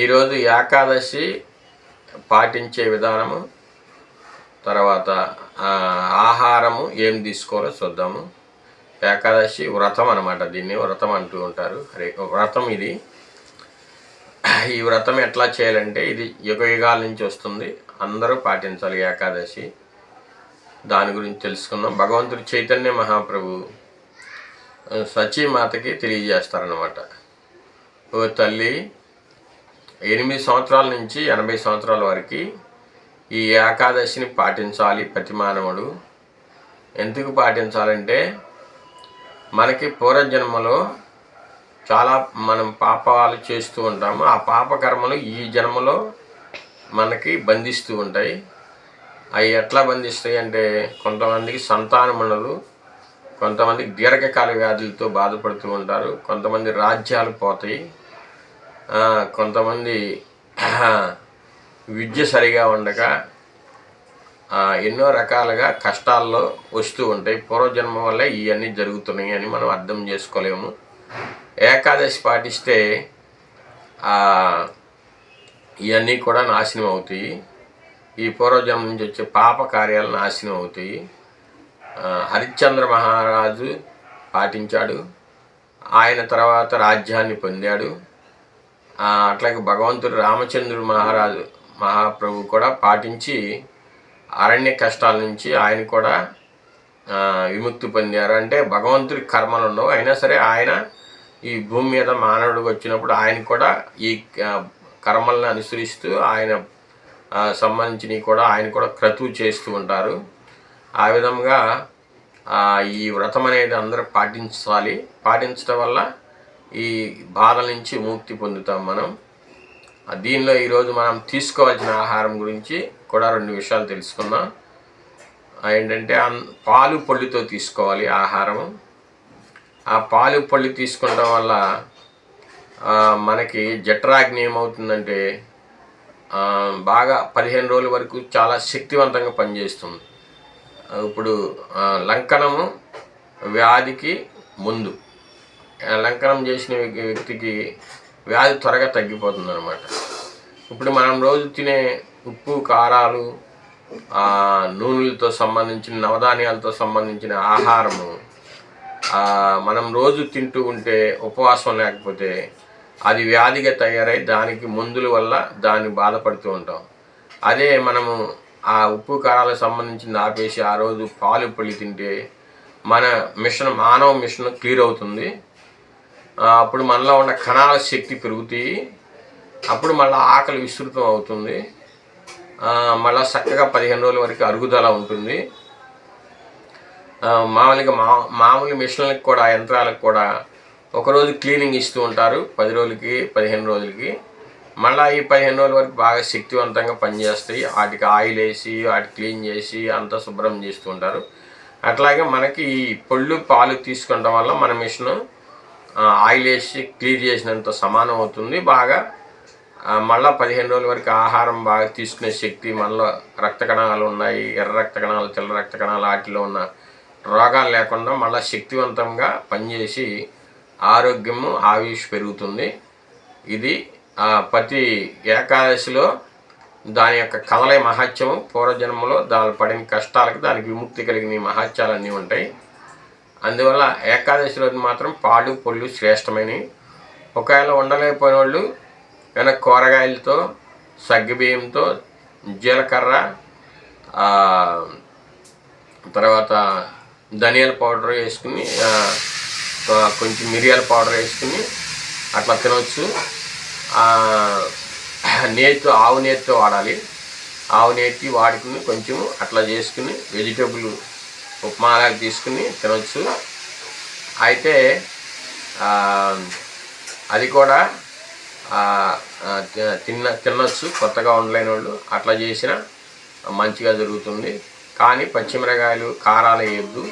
ఈరోజు ఏకాదశి పాటించే విధానము తర్వాత ఆహారము ఏం తీసుకోవాలో చూద్దాము. ఏకాదశి వ్రతం అనమాట దీన్ని వ్రతం అంటూ ఉంటారు. వ్రతం ఇది. ఈ వ్రతం ఎట్లా చేయాలంటే ఇది యుగ యుగాల నుంచి వస్తుంది. అందరూ పాటించాలి ఏకాదశి. దాని గురించి తెలుసుకుందాం. భగవంతుడు చైతన్య మహాప్రభు సచీమాతకి తెలియజేస్తారనమాట ఓ తల్లి ఎనిమిది సంవత్సరాల నుంచి ఎనభై సంవత్సరాల వరకు ఈ ఏకాదశిని పాటించాలి ప్రతి మానవుడు. ఎందుకు పాటించాలంటే మనకి పూర్వజన్మలో చాలా మనం పాపాలు చేస్తూ ఉంటాము. ఆ పాపకర్మలు ఈ జన్మలో మనకి బంధిస్తూ ఉంటాయి. అవి ఎట్లా బంధిస్తాయి అంటే కొంతమందికి సంతానం ఉండదు కొంతమంది దీర్ఘకాల వ్యాధులతో బాధపడుతూ ఉంటారు కొంతమంది రాజ్యాలు పోతాయి. కొంతమంది విద్య సరిగా ఉండక ఎన్నో రకాలుగా కష్టాల్లో వస్తూ ఉంటాయి. పూర్వజన్మ వల్ల ఇవన్నీ జరుగుతున్నాయి అని మనం అర్థం చేసుకోలేము. ఏకాదశి పాటిస్తే ఇవన్నీ కూడా నాశనం అవుతాయి. ఈ పూర్వజన్మ నుంచి వచ్చే పాప కార్యాలు నాశనం అవుతాయి. హరిశ్చంద్ర మహారాజు పాటించాడు. ఆయన తర్వాత రాజ్యాన్ని పొందాడు. అట్లాగే భగవంతుడు రామచంద్రుడు మహారాజు మహాప్రభు కూడా పాటించి అరణ్య కష్టాల నుంచి ఆయన కూడా విముక్తి పొందారు. అంటే భగవంతుడి కర్మలు ఉండవు అయినా సరే ఆయన ఈ భూమి మీద మానవుడికి వచ్చినప్పుడు ఆయన కూడా ఈ కర్మలను అనుసరిస్తూ ఆయన సంబంధించినవి కూడా ఆయన కూడా క్రతువు చేస్తూ ఉంటారు. ఆ విధంగా ఈ వ్రతం అనేది అందరూ పాటించాలి. పాటించడం వల్ల ఈ బాధల నుంచి ముక్తి పొందుతాం మనం. దీనిలో ఈరోజు మనం తీసుకోవాల్సిన ఆహారం గురించి కూడా రెండు విషయాలు తెలుసుకుందాం. ఏంటంటే అన్- పాలు పొల్లితో తీసుకోవాలి ఆహారం ఆ పాలు పొల్లి తీసుకోవడం వల్ల మనకి జఠరాగ్ని ఏమవుతుందంటే బాగా పదిహేను రోజుల వరకు చాలా శక్తివంతంగా పనిచేస్తుంది. ఇప్పుడు లంకనము వ్యాధికి ముందు. అలంకారం చేసిన వ్యక్తికి వ్యాధి త్వరగా తగ్గిపోతుంది అనమాట ఇప్పుడు మనం రోజు తినే ఉప్పు కారాలు నూనెలతో సంబంధించిన నవధాన్యాలతో సంబంధించిన ఆహారము మనం రోజు తింటూ ఉంటే ఉపవాసం లేకపోతే అది వ్యాధిగా తయారై దానికి మందుల వల్ల దాన్ని బాధపడుతూ ఉంటాం. అదే మనము ఆ ఉప్పు కారాలకు సంబంధించింది ఆపేసి ఆ రోజు పాలు పళ్ళు తింటే మన మిషన్ మానవ మిషన్ క్లియర్ అవుతుంది. అప్పుడు మనలో ఉన్న కణాల శక్తి పెరుగుతాయి అప్పుడు మళ్ళీ ఆకలి విస్తృతం అవుతుంది. మళ్ళీ చక్కగా పదిహేను రోజుల వరకు అరుగుదల ఉంటుంది. మామూలుగా మా మామూలు మిషన్లకు కూడా యంత్రాలకు కూడా ఒకరోజు క్లీనింగ్ ఇస్తూ ఉంటారు పది రోజులకి పదిహేను రోజులకి. మళ్ళీ ఈ పదిహేను రోజుల వరకు బాగా శక్తివంతంగా పనిచేస్తాయి. వాటికి ఆయిల్ వేసి వాటి క్లీన్ చేసి అంతా శుభ్రం చేస్తూ ఉంటారు. అట్లాగే మనకి ఈ పళ్ళు పాలు తీసుకోవడం వల్ల మన మిషన్ ఆయిల్ వేసి క్లీన్ చేసినంత సమానం అవుతుంది. బాగా మళ్ళీ పదిహేను రోజుల వరకు ఆహారం బాగా తీసుకునే శక్తి మనలో రక్త కణాలు ఉన్నాయి. ఎర్ర రక్త కణాలు తెల్ల రక్త కణాలు వాటిలో ఉన్న రోగాలు లేకుండా మళ్ళీ శక్తివంతంగా పనిచేసి ఆరోగ్యము ఆయుష్ పెరుగుతుంది. ఇది ప్రతి ఏకాదశిలో దాని యొక్క కదలే మహత్యము పూర్వజన్మలో దాని పడిన కష్టాలకు దానికి విముక్తి కలిగిన ఈ మహత్యాలన్నీ ఉంటాయి. అందువల్ల ఏకాదశి రోజు మాత్రం పాలు పొళ్ళు శ్రేష్టమైనవి. ఒకవేళ ఉండలేకపోయిన వాళ్ళు కనుక కూరగాయలతో సగ్గుబియ్యంతో జీలకర్ర తర్వాత ధనియాల పౌడర్ వేసుకుని కొంచెం మిరియాల పౌడర్ వేసుకుని అట్లా తినవచ్చు నేతి ఆవు నేతితో వాడాలి. ఆవు నేతి వాడుకుని కొంచెం అట్లా చేసుకుని వెజిటేబుల్ ఉప్మాలాగా తీసుకుని తినవచ్చు అయితే అది కూడా తిన్న తినొచ్చు. కొత్తగా ఉండలేని వాళ్ళు అట్లా చేసిన మంచిగా జరుగుతుంది. కానీ పచ్చిమిరకాయలు కారాలు వేయద్దు.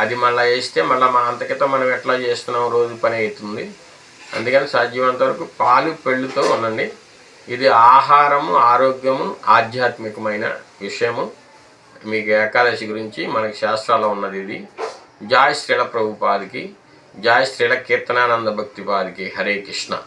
అది మళ్ళీ వేస్తే మళ్ళీ మా అంతకితో మనం ఎట్లా చేస్తున్నాం? రోజు పని అవుతుంది అందుకని సాధ్యమైనంత వరకు పాలు పెళ్ళుతో ఉండండి. ఇది ఆహారము ఆరోగ్యము ఆధ్యాత్మికమైన విషయము. మీకు ఏకాదశి గురించి మనకి శాస్త్రాల్లో ఉన్నది ఇది. జాయ్ శ్రీల ప్రభుపాదికి జాయ్ శ్రీల కీర్తనానంద భక్తి పాదికి హరే కృష్ణ.